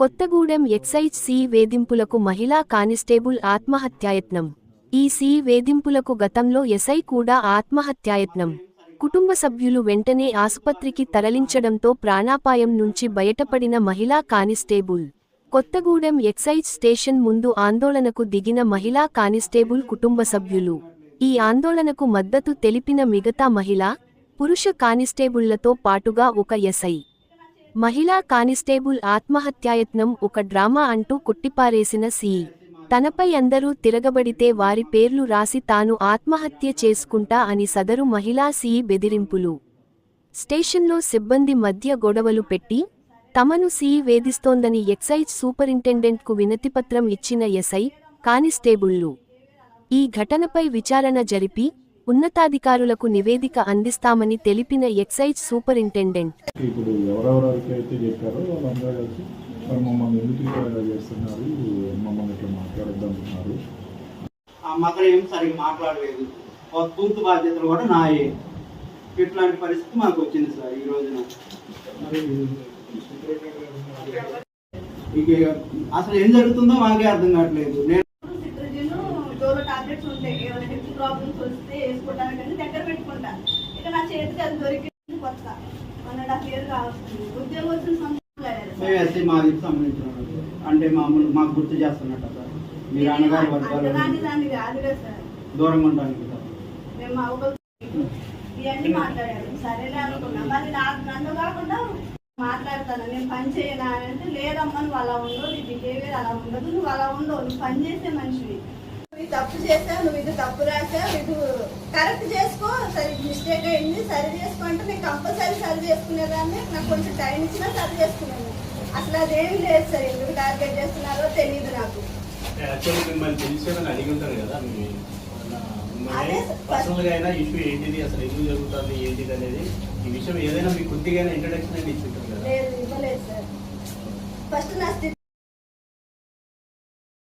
Kothagudem excise C వేధింపులకు మహిళా constable ఆత్మహత్యాయత్నం. ఈ సి వేధింపులకు గతంలో ఎస్ఐ కూడా ఆత్మహత్యాయత్నం. కుటుంబ సభ్యులు వెంటనే ఆసుపత్రికి తరలించడంతో ప్రాణాపాయం నుంచి బయటపడిన మహిళా కానిస్టేబుల్. కొత్తగూడెం ఎక్సైజ్ స్టేషన్ ముందు ఆందోళనకు దిగిన మహిళా కానిస్టేబుల్ కుటుంబ సభ్యులు. ఈ ఆందోళనకు మద్దతు తెలిపిన మిగతా మహిళా పురుష కానిస్టేబుళ్ళతో పాటుగా ఒక ఎస్ఐ. మహిళా కానిస్టేబుల్ ఆత్మహత్యాయత్నం ఒక డ్రామా అంటూ కొట్టిపారేసిన సి. తనపై అందరూ తిరగబడితే వారి పేర్లు రాసి తాను ఆత్మహత్య చేసుకుంటా అని సదరు మహిళా సిఈ బెదిరింపులు. స్టేషన్లో సిబ్బంది మధ్య గొడవలు పెట్టి తమను సిఈ వేధిస్తోందని ఎక్సైజ్ సూపరింటెండెంట్కు వినతిపత్రం ఇచ్చిన ఎస్ఐ కానిస్టేబుళ్ళు ఈ ఘటనపై విచారణ జరిపి ఉన్నతాధికారులకు నివేదిక అందిస్తామని తెలిపిన ఎక్సైజ్ సూపరింటెండెంట్. ఇప్పుడు ఎవరెవరికి అయితే చెప్పారో వాళ్ళందరూ కలిసి మమ్మల్ని ఎందుకు చేస్తున్నారు? మమ్మల్ని ఇట్లా మాట్లాడద్దంటున్నారు ఏం సరిగ్గా మాట్లాడలేదు. పూర్తి బాధ్యతలు కూడా నాయే. ఇట్లాంటి పరిస్థితి మాకు వచ్చింది సార్ ఈ రోజున. ఇక అసలు ఏం జరుగుతుందో మాకే అర్థం కావట్లేదు. నేను టాబ్లెట్స్ ఉంటాయి. ఏమైనా హెల్త్ ప్రాబ్లమ్స్ వస్తే వేసుకోవడానికి దగ్గర పెట్టుకుంటా ఇక నా చేతికి అది దొరికింది కొత్త. వన్ అండ్ హాఫ్ ఇయర్ కావస్తుంది ఉద్యోగం వచ్చిన సంబంధించిన. అంటే మామూలు మాకు గుర్తు చేస్తున్నట్ట సార్. మీరు అన్నగారు వర్గాలు అంతదాన్ని దాన్ని కాదుగా సార్. దూరంగా ఉండడానికి సార్ మేము మా ఊరు ఇవన్నీ మాట్లాడారు. సరేలే అనుకున్నా. మరి నాకు నన్ను కాకుండా మాట్లాడతాను. నేను పని చేయనా అని అంటే లేదమ్మా నువ్వు అలా ఉండవు. నీ బిహేవియర్ అలా ఉండదు. నువ్వు అలా ఉండవు. నువ్వు పని చేసే మనిషివి. ఇది తప్పు చేసావు నువ్వు ఇది తప్పు రాసావు ఇది కరెక్ట్ చేసుకో సరే మిస్టేక్ అయింది సరి చేసుకో అంటే నేను కంపల్సరీ సరి చేసుకునేదాన్ని నాకు కొంచెం టైం ఇచ్చినా సరి చేసుకున్నాను. అసలు అదేం లేదు సార్ ఎందుకు టార్గెట్ చేస్తున్నారో తెలియదు నాకు. పర్సనల్గా అయినా ఇష్యూ ఏంటిది అసలు ఎందుకు జరుగుతుంది ఏంటిది అనేది ఈ విషయం ఏదైనా మీకు కొద్దిగా ఇంట్రడక్షన్ అనేది కదా. ఫస్ట్ నా స్థితి